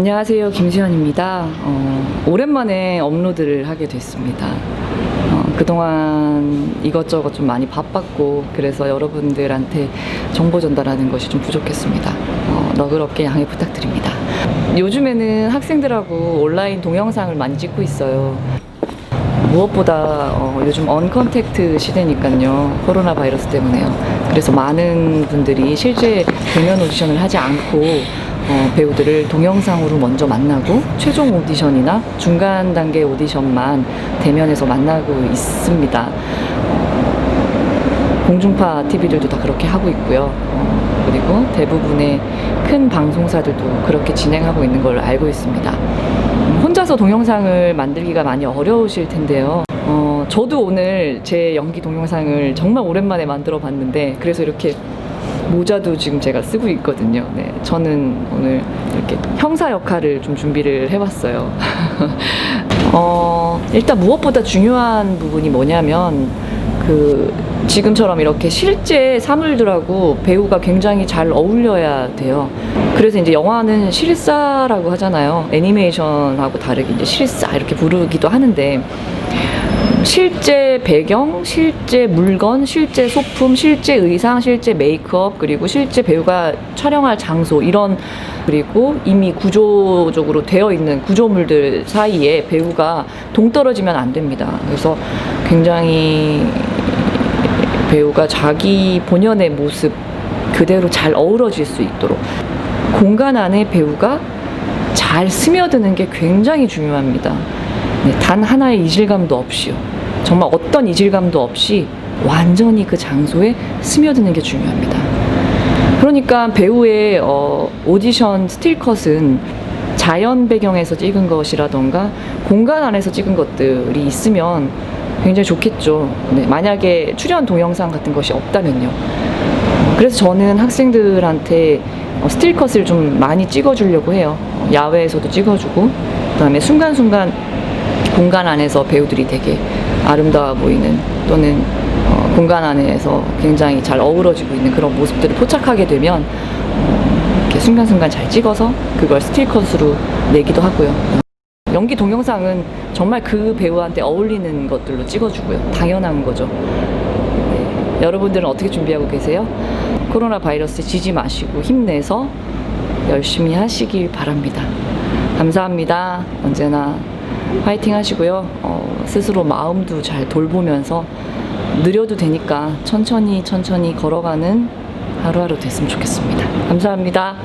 안녕하세요. 김수현입니다. 어, 오랜만에 업로드를 하게 됐습니다. 어, 그동안 이것저것 좀 많이 바빴고, 그래서 여러분들한테 정보 전달하는 것이 좀 부족했습니다. 어, 너그럽게 양해 부탁드립니다. 요즘에는 학생들하고 온라인 동영상을 많이 찍고 있어요. 무엇보다 어, 요즘 언컨택트 시대니까요. 코로나 바이러스 때문에요. 그래서 많은 분들이 실제 대면 오디션을 하지 않고 어, 배우들을 동영상으로 먼저 만나고 최종 오디션이나 중간 단계 오디션만 대면에서 만나고 있습니다. 공중파 TV들도 다 그렇게 하고 있고요. 어, 그리고 대부분의 큰 방송사들도 그렇게 진행하고 있는 걸 알고 있습니다. 음, 혼자서 동영상을 만들기가 많이 어려우실 텐데요. 어, 저도 오늘 제 연기 동영상을 정말 오랜만에 만들어 봤는데, 그래서 이렇게 모자도 지금 제가 쓰고 있거든요. 네, 저는 오늘 이렇게 형사 역할을 좀 준비를 해봤어요. 어, 일단 무엇보다 중요한 부분이 뭐냐면, 그, 지금처럼 이렇게 실제 사물들하고 배우가 굉장히 잘 어울려야 돼요. 그래서 이제 영화는 실사라고 하잖아요. 애니메이션하고 다르게 이제 실사 이렇게 부르기도 하는데, 실제 배경, 실제 물건, 실제 소품, 실제 의상, 실제 메이크업, 그리고 실제 배우가 촬영할 장소, 이런, 그리고 이미 구조적으로 되어 있는 구조물들 사이에 배우가 동떨어지면 안 됩니다. 그래서 굉장히 배우가 자기 본연의 모습 그대로 잘 어우러질 수 있도록 공간 안에 배우가 잘 스며드는 게 굉장히 중요합니다. 네, 단 하나의 이질감도 없이요. 정말 어떤 이질감도 없이 완전히 그 장소에 스며드는 게 중요합니다. 그러니까 배우의 어, 오디션 스틸컷은 자연 배경에서 찍은 것이라던가 공간 안에서 찍은 것들이 있으면 굉장히 좋겠죠. 네, 만약에 출연 동영상 같은 것이 없다면요. 그래서 저는 학생들한테 어, 스틸컷을 좀 많이 찍어주려고 해요. 어, 야외에서도 찍어주고, 그 다음에 순간순간 공간 안에서 배우들이 되게 아름다워 보이는 또는 어, 공간 안에서 굉장히 잘 어우러지고 있는 그런 모습들을 포착하게 되면 어, 이렇게 순간순간 잘 찍어서 그걸 스틸컷으로 내기도 하고요. 연기 동영상은 정말 그 배우한테 어울리는 것들로 찍어주고요. 당연한 거죠. 네. 여러분들은 어떻게 준비하고 계세요? 코로나 바이러스 지지 마시고 힘내서 열심히 하시길 바랍니다. 감사합니다. 언제나 화이팅 하시고요. 어, 스스로 마음도 잘 돌보면서 느려도 되니까 천천히 천천히 걸어가는 하루하루 됐으면 좋겠습니다. 감사합니다.